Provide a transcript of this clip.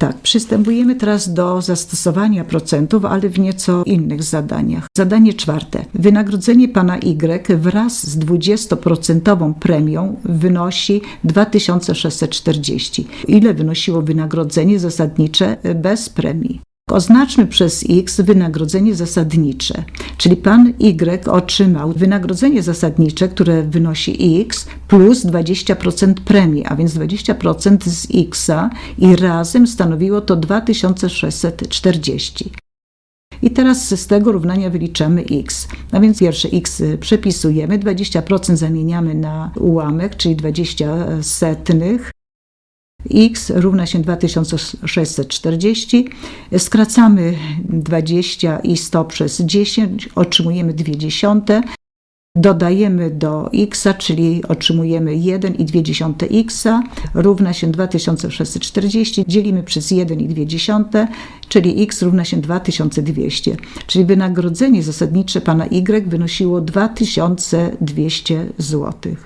Tak, przystępujemy teraz do zastosowania procentów, ale w nieco innych zadaniach. Zadanie czwarte. Wynagrodzenie pana Y wraz z 20% premią wynosi 2640. Ile wynosiło wynagrodzenie zasadnicze bez premii? Oznaczmy przez X wynagrodzenie zasadnicze, czyli pan Y otrzymał wynagrodzenie zasadnicze, które wynosi X plus 20% premii, a więc 20% z X i razem stanowiło to 2640. I teraz z tego równania wyliczamy x. A więc pierwsze x przepisujemy, 20% zamieniamy na ułamek, czyli 20 setnych. X równa się 2640. Skracamy 20 i 100 przez 10, otrzymujemy 2 dziesiąte. Dodajemy do x, czyli otrzymujemy 1,2 x równa się 2640, dzielimy przez 1,2, czyli x równa się 2200. Czyli wynagrodzenie zasadnicze pana y wynosiło 2200 zł.